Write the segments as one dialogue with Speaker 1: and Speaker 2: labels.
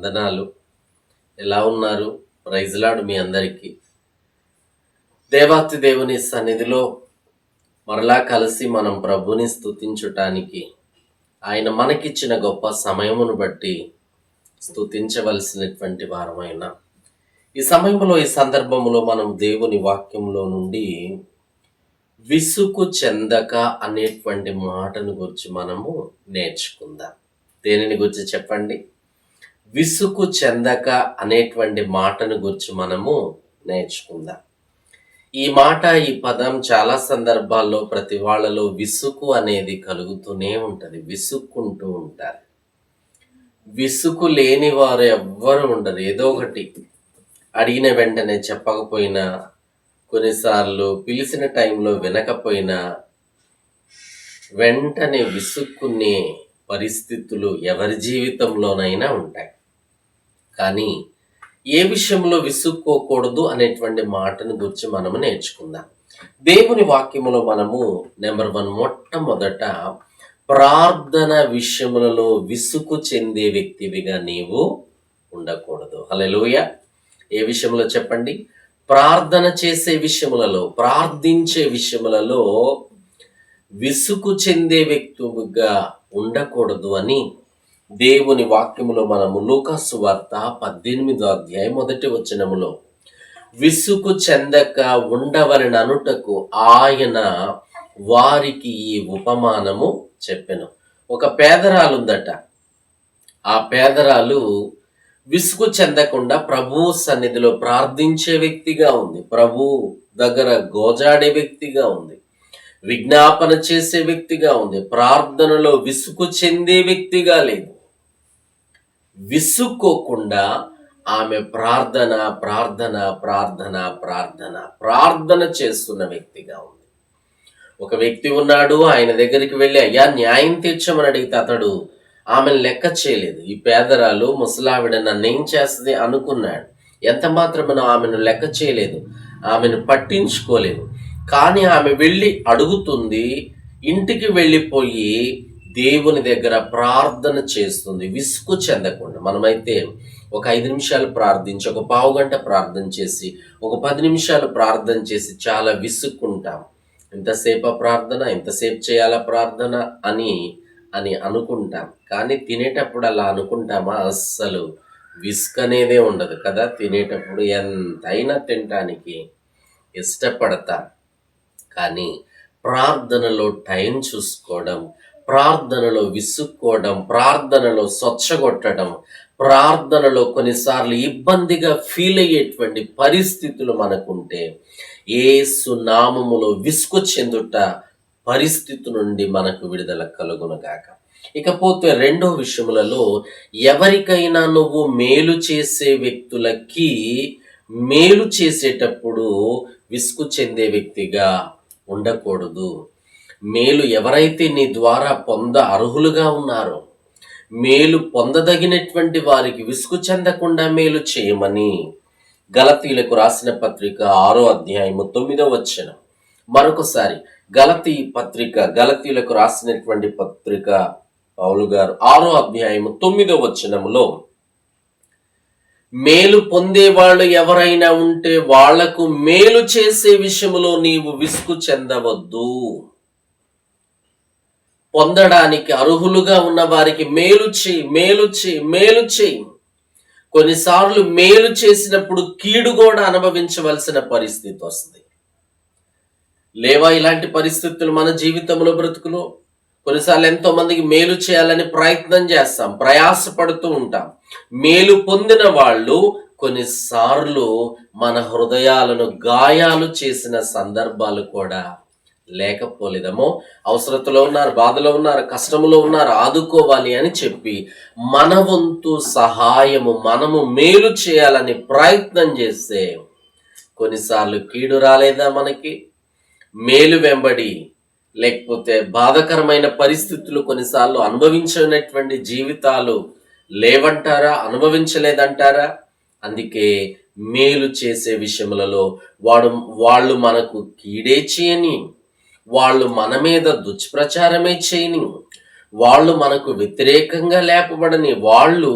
Speaker 1: వందనాలు. ఎలా ఉన్నారు? ప్రైజ్లాడు మీ అందరికీ. దేవాతి దేవుని సన్నిధిలో మరలా కలిసి మనం ప్రభుని స్థుతించటానికి ఆయన మనకిచ్చిన గొప్ప సమయమును బట్టి స్తుతించవలసినటువంటి వారమైన ఈ సమయంలో ఈ సందర్భంలో మనం దేవుని వాక్యంలో నుండి విసుకు చెందక అనేటువంటి మాటను గురించి మనము నేర్చుకుందాం. దేనిని గురించి చెప్పండి? విసుగు చెందక అనేటువంటి మాటను గురించి మనము నేర్చుకుందాం. ఈ మాట ఈ పదం చాలా సందర్భాల్లో ప్రతి వాళ్ళలో విసుగు అనేది కలుగుతూనే ఉంటుంది. విసుక్కుంటూ ఉంటారు. విసుగు లేని వారు ఎవ్వరు ఉండరు. ఏదో ఒకటి అడిగిన వెంటనే చెప్పకపోయినా కొన్నిసార్లు పిలిచిన టైంలో వినకపోయినా వెంటనే విసుక్కునే పరిస్థితులు ఎవరి జీవితంలోనైనా ఉంటాయి. కానీ ఏ విషయంలో విసుక్కోకూడదు అనేటువంటి మాటను గురించి మనము నేర్చుకుందాం. దేవుని వాక్యములో మనము నెంబర్ వన్ మొట్టమొదట ప్రార్థన విషయములలో విసుగు చెందే వ్యక్తివిగా నీవు ఉండకూడదు. అలెలుయ ఏ విషయంలో చెప్పండి? ప్రార్థన చేసే విషయములలో ప్రార్థించే విషయములలో విసుగు చెందే వ్యక్తిగా ఉండకూడదు అని దేవుని వాక్యములో మనము లూకాసు వార్త పద్దెనిమిదో అధ్యాయం మొదటి వచనములో విసుకు చెందక ఉండవలననుటకు ఆయన వారికి ఈ ఉపమానము చెప్పెను. ఒక పేదరాలుందట. ఆ పేదరాలు విసుగు చెందకుండా ప్రభు సన్నిధిలో ప్రార్థించే వ్యక్తిగా ఉంది. ప్రభు దగ్గర గోజాడే వ్యక్తిగా ఉంది. విజ్ఞాపన చేసే వ్యక్తిగా ఉంది. ప్రార్థనలో విసుగు చెందే వ్యక్తిగా లేదు. విసుక్కోకుండా ఆమె ప్రార్థన ప్రార్థన ప్రార్థన ప్రార్థన ప్రార్థన చేస్తున్న వ్యక్తిగా ఉంది. ఒక వ్యక్తి ఉన్నాడు ఆయన దగ్గరికి వెళ్ళి అయ్యా న్యాయం తీర్చమని అడిగితే అతడు ఆమెను లెక్క చేయలేదు. ఈ పేదరాలు ముసలావిడ నన్ను ఏం చేస్తుంది అనుకున్నాడు. ఎంత మాత్రమనో ఆమెను లెక్క చేయలేదు ఆమెను పట్టించుకోలేదు. కానీ ఆమె వెళ్ళి అడుగుతుంది ఇంటికి వెళ్ళిపోయి దేవుని దగ్గర ప్రార్థన చేస్తుంది విసుగు చెందకుండా. మనమైతే ఒక ఐదు నిమిషాలు ప్రార్థించి ఒక పావు గంట ప్రార్థన చేసి ఒక పది నిమిషాలు ప్రార్థన చేసి చాలా విసుక్కుంటాం. ఎంతసేపు ప్రార్థన ఎంతసేపు చేయాలా ప్రార్థన అని అని అనుకుంటాం. కానీ తినేటప్పుడు అలా అనుకుంటామా? అస్సలు విసుక్ అనేదే ఉండదు కదా. తినేటప్పుడు ఎంతైనా తినటానికి ఇష్టపడతాం. కానీ ప్రార్థనలో టైం చూసుకోవడం ప్రార్థనలో విసుక్కోవడం ప్రార్థనలో స్వచ్ఛగొట్టడం ప్రార్థనలో కొన్నిసార్లు ఇబ్బందిగా ఫీల్ అయ్యేటువంటి పరిస్థితులు మనకుంటే ఏసు నామములో విసుగు చెందుట పరిస్థితి నుండి మనకు విడుదల కలుగునుగాక. ఇకపోతే రెండో విషయములలో ఎవరికైనా నువ్వు మేలు చేసే వ్యక్తులకి మేలు చేసేటప్పుడు విసుగు చెందే వ్యక్తిగా ఉండకూడదు. మేలు ఎవరైతే నీ ద్వారా పొంద అర్హులుగా ఉన్నారో మేలు పొందదగినటువంటి వారికి విసుగు చెందకుండా మేలు చేయమని గలతీలకు రాసిన పత్రిక ఆరో అధ్యాయము తొమ్మిదో వచ్చిన మరొకసారి గలతీ పత్రిక గలతీలకు రాసినటువంటి పత్రిక పౌలు గారు ఆరో అధ్యాయము తొమ్మిదో వచనములో మేలు పొందేవాళ్ళు ఎవరైనా ఉంటే వాళ్ళకు మేలు చేసే విషయంలో నీవు విసుగు చెందవద్దు. పొందడానికి అర్హులుగా ఉన్న వారికి మేలు చేయి మేలు చేయి మేలు చేయి. కొన్నిసార్లు మేలు చేసినప్పుడు కీడు కూడా అనుభవించవలసిన పరిస్థితి వస్తుంది. లేవా ఇలాంటి పరిస్థితులు మన జీవితంలో బ్రతుకులో? కొన్నిసార్లు ఎంతో మందికి మేలు చేయాలని ప్రయత్నం చేస్తాం ప్రయాసపడుతూ ఉంటాం. మేలు పొందిన వాళ్ళు కొన్నిసార్లు మన హృదయాలను గాయాలు చేసిన సందర్భాలు కూడా లేకపోలేదమో అవసరతలో ఉన్నారు బాధలో ఉన్నారు కష్టములో ఉన్నారు ఆదుకోవాలి అని చెప్పి మన వంతు సహాయము మనము మేలు చేయాలని ప్రయత్నం చేస్తే కొన్నిసార్లు కీడు రాలేదా మనకి? మేలు వెంబడి లేకపోతే బాధకరమైన పరిస్థితులు కొన్నిసార్లు అనుభవించినటువంటి జీవితాలు లేవంటారా? అనుభవించలేదంటారా? అందుకే మేలు చేసే విషయములలో వాడు వాళ్ళు మనకు కీడే చేయని వాళ్ళు మన మీద దుష్ప్రచారమే చేయని వాళ్ళు మనకు వ్యతిరేకంగా లేపబడని వాళ్ళు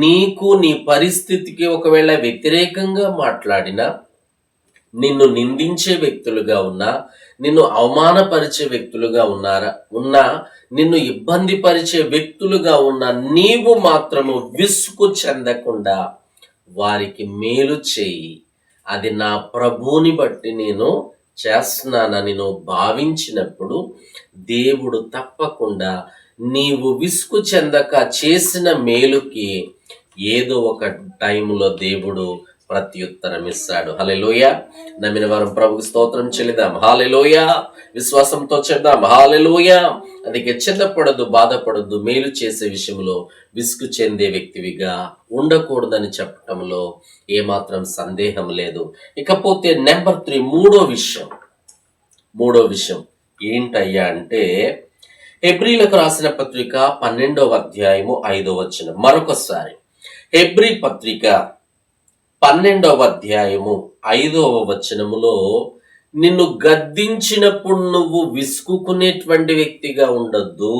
Speaker 1: నీకు నీ పరిస్థితికి ఒకవేళ వ్యతిరేకంగా మాట్లాడినా నిన్ను నిందించే వ్యక్తులుగా ఉన్నా నిన్ను అవమానపరిచే వ్యక్తులుగా ఉన్నారా ఉన్నా నిన్ను ఇబ్బంది పరిచే వ్యక్తులుగా ఉన్న నీవు మాత్రము విసుగు చెందకుండా వారికి మేలు చేయి. అది నా ప్రభువుని బట్టి నేను చేస్తున్నానని నువ్వు భావించినప్పుడు దేవుడు తప్పకుండా నీవు విసుగు చెందక చేసిన మేలుకి ఏదో ఒక టైంలో దేవుడు ప్రత్యుత్తరం ఇస్తాడు హలెలోయ నమ్మిన వారు ప్రభుకి స్తోత్రం చెల్లిదాం. హాలెలోయ విశ్వాసంతో చెప్దాం. హాలెలోయ అందుకే చెందపడదు బాధపడద్దు మేలు చేసే విషయంలో విసుగు చెందే వ్యక్తివిగా ఉండకూడదని చెప్పటంలో ఏమాత్రం సందేహం లేదు. ఇకపోతే నెంబర్ త్రీ మూడో విషయం. మూడో విషయం ఏంటయ్యా అంటే హెబ్రిలకు రాసిన పత్రిక పన్నెండవ అధ్యాయము ఐదో వచ్చిన మరొకసారి. హెబ్రి పత్రిక పన్నెండవ అధ్యాయము ఐదవ వచనములో నిన్ను గద్దించినప్పుడు నువ్వు విసుకునేటువంటి వ్యక్తిగా ఉండొద్దు.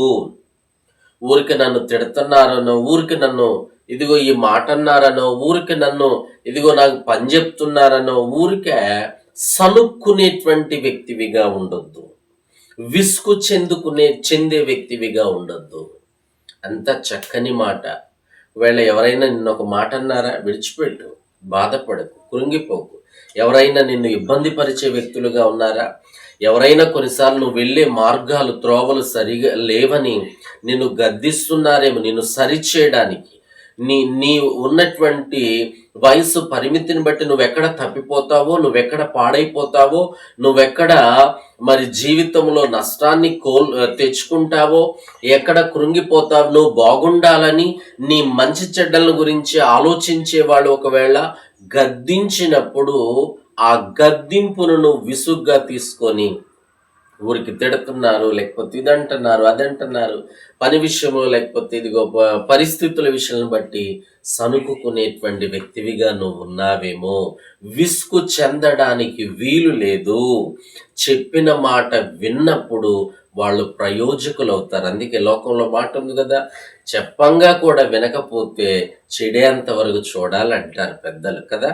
Speaker 1: ఊరికి నన్ను తిడుతున్నారనో ఊరికి నన్ను ఇదిగో ఈ మాట అన్నారనో ఊరికి నన్ను ఇదిగో నాకు పని చెప్తున్నారనో ఊరికే సనుక్కునేటువంటి వ్యక్తివిగా ఉండొద్దు. విసుగు చెందుకునే చెందే వ్యక్తివిగా ఉండొద్దు. అంత చక్కని మాట. ఒకవేళ ఎవరైనా నిన్న ఒక మాట అన్నారా విడిచిపెట్టు. బాధపడకు కృంగిపోకు. ఎవరైనా నిన్ను ఇబ్బంది పరిచే వ్యక్తులుగా ఉన్నారా? ఎవరైనా కొన్నిసార్లు నువ్వు వెళ్ళే మార్గాలు త్రోవలు సరిగా లేవని నిన్ను గద్దిస్తున్నారేమో నిన్ను సరిచేయడానికి. నీ నీ ఉన్నటువంటి వయసు పరిమితిని బట్టి నువ్వెక్కడ తప్పిపోతావో నువ్వెక్కడ పాడైపోతావో నువ్వెక్కడ మరి జీవితంలో నష్టాన్ని కోల్ తెచ్చుకుంటావో ఎక్కడ కృంగిపోతావు నువ్వు బాగుండాలని నీ మంచి చెడ్డల గురించి ఆలోచించే వాళ్ళు ఒకవేళ గద్దించినప్పుడు ఆ గద్దింపును నువ్వు విసుగ్గా తీసుకొని ఊరికి తిడుతున్నారు లేకపోతే ఇదంటున్నారు అదంటున్నారు. పని విషయము లేకపోతే ఇదిగో పరిస్థితుల విషయాలను బట్టి సనుకునేటువంటి వ్యక్తివిగా నువ్వు ఉన్నావేమో. విసుగు చెందడానికి వీలు లేదు. చెప్పిన మాట విన్నప్పుడు వాళ్ళు ప్రయోజకులు అవుతారు అందుకే లోకంలో మాట ఉంది కదా. చెప్పంగా కూడా వినకపోతే చెడేంత వరకు చూడాలంటారు పెద్దలు కదా?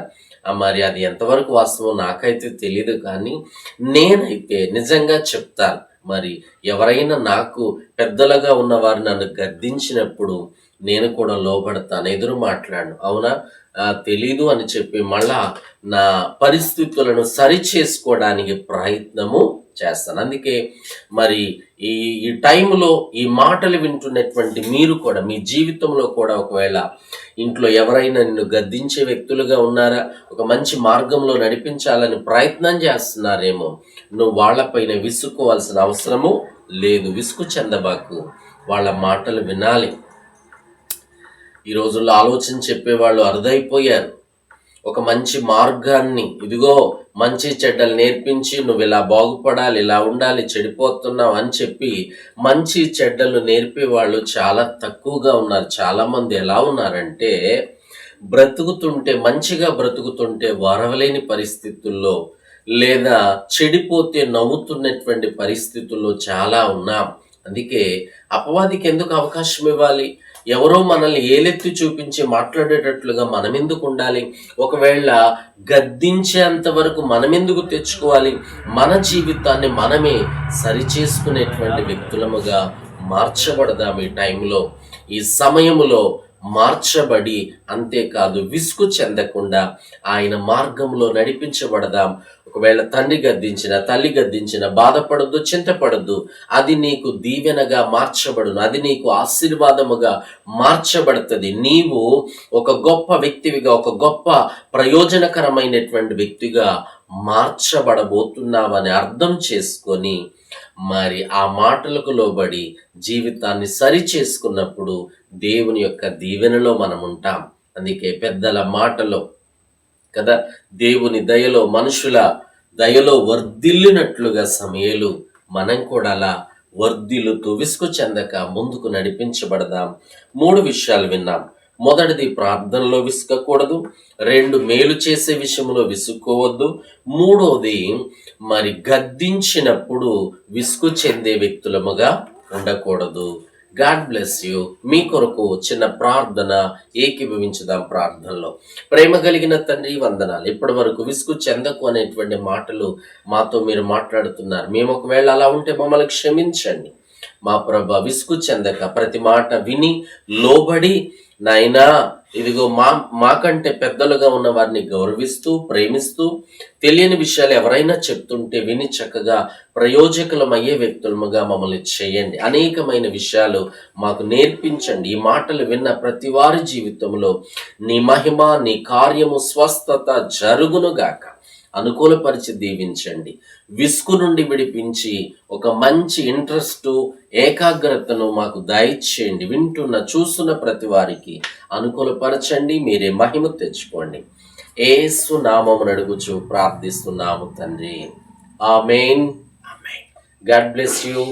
Speaker 1: మరి అది ఎంతవరకు వాస్తవం నాకైతే తెలియదు కానీ నేనైతే నిజంగా చెప్తాను. మరి ఎవరైనా నాకు పెద్దలుగా ఉన్నవారు నన్ను గద్దించినప్పుడు నేను కూడా లోపడతాను ఎదురు మాట్లాడను. అవునా? తెలీదు అని చెప్పి మళ్ళా నా పరిస్థితులను సరి చేసుకోవడానికి ప్రయత్నము చేస్తాను. అందుకే మరి ఈ ఈ టైంలో ఈ మాటలు వింటున్నటువంటి మీరు కూడా మీ జీవితంలో కూడా ఒకవేళ ఇంట్లో ఎవరైనా నిన్ను గద్దించే వ్యక్తులుగా ఉన్నారా ఒక మంచి మార్గంలో నడిపించాలని ప్రయత్నం చేస్తున్నారేమో నువ్వు వాళ్ళపైన విసుక్కోవాల్సిన అవసరము లేదు. విసుగు చెందబాకు. వాళ్ళ మాటలు వినాలి. ఈ రోజుల్లో ఆలోచన చెప్పేవాళ్ళు అరుదైపోయారు. ఒక మంచి మార్గాన్ని ఇదిగో మంచి చెడ్డలు నేర్పించి నువ్వు ఇలా బాగుపడాలి ఇలా ఉండాలి చెడిపోతున్నావు అని చెప్పి మంచి చెడ్డలు నేర్పే వాళ్ళు చాలా తక్కువగా ఉన్నారు. చాలా మంది ఎలా ఉన్నారంటే బ్రతుకుతుంటే మంచిగా బ్రతుకుతుంటే వరవలేని పరిస్థితుల్లో లేదా చెడిపోతే నవ్వుతున్నటువంటి పరిస్థితుల్లో చాలా ఉన్నాం. అందుకే అపవాదికి ఎందుకు అవకాశం ఇవ్వాలి? ఎవరో మనల్ని ఏలెత్తి చూపించి మాట్లాడేటట్లుగా మనమెందుకు ఉండాలి? ఒకవేళ గద్దించేంత వరకు మనమెందుకు తెచ్చుకోవాలి? మన జీవితాన్ని మనమే సరిచేసుకునేటువంటి వ్యక్తులముగా మార్చబడదాం ఈ టైంలో. ఈ సమయములో మార్చబడి అంతేకాదు విసుగు చెందకుండా ఆయన మార్గంలో నడిపించబడదాం. ఒకవేళ తండ్రి గద్దించిన తల్లి గద్దించిన బాధపడద్దు చింతపడద్దు. అది నీకు దీవెనగా మార్చబడును. అది నీకు ఆశీర్వాదముగా మార్చబడుతుంది. నీవు ఒక గొప్ప వ్యక్తివిగా ఒక గొప్ప ప్రయోజనకరమైనటువంటి వ్యక్తిగా మార్చబడబోతున్నావని అర్థం చేసుకొని మరి ఆ మాటలకు లోబడి జీవితాన్ని సరి చేసుకున్నప్పుడు దేవుని యొక్క దీవెనలో మనం ఉంటాం అందుకే పెద్దల మాటలో కదా? దేవుని దయలో మనుషుల దయలో వర్ధిల్లినట్లుగా సమయలు మనం కూడా అలా వర్ధిల్లుతూ విసుగు చెందక ముందుకు నడిపించబడదాం. మూడు విషయాలు విన్నాం. మొదటిది ప్రార్థనలో విసుకకూడదు రెండు మేలు చేసే విషయంలో విసుక్కోవద్దు. మూడోది మరి గద్దించినప్పుడు విసుగు చెందే వ్యక్తులముగా ఉండకూడదు. గాడ్ బ్లెస్ యూ మీ కొరకు చిన్న ప్రార్థన ఏకీభవించుదాం ప్రార్థనలో. ప్రేమ కలిగిన తండ్రి వందనాలు. ఇప్పటి వరకు విసుగు చెందకు అనేటువంటి మాటలు మాతో మీరు మాట్లాడుతున్నారు. మేము ఒకవేళ అలా ఉంటే మమ్మల్ని క్షమించండి. మా ప్రభ విసుగు చెందక ప్రతి మాట విని లోబడి నాయనా ఇదిగో మా మాకంటే పెద్దలుగా ఉన్న వారిని గౌరవిస్తూ ప్రేమిస్తూ తెలియని విషయాలు ఎవరైనా చెప్తుంటే విని చక్కగా ప్రయోజకులమయ్యే వ్యక్తులముగా మమ్మల్ని చేయండి. అనేకమైన విషయాలు మాకు నేర్పించండి. ఈ మాటలు విన్న ప్రతి వారి జీవితంలో నీ మహిమ నీ కార్యము స్వస్థత జరుగునుగాక. అనుకూలపరిచి దీవించండి. విసుగు నుండి విడిపించి ఒక మంచి ఇంట్రెస్ట్ ఏకాగ్రతను మాకు దయచేయండి. వింటున్న చూస్తున్న ప్రతి వారికి అనుకూలపరచండి. మీరే మహిమ తెచ్చుకోండి. ఏసు నామమును అడుగుచు ప్రార్థిస్తున్నాము తండ్రి. ఆమెన్. God bless you.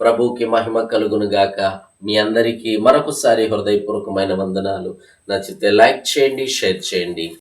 Speaker 1: ప్రభుకి మహిమ కలుగును గాక. మీ అందరికీ మరొకసారి హృదయపూర్వకమైన వందనాలు. నచ్చితే లైక్ చేయండి షేర్ చేయండి.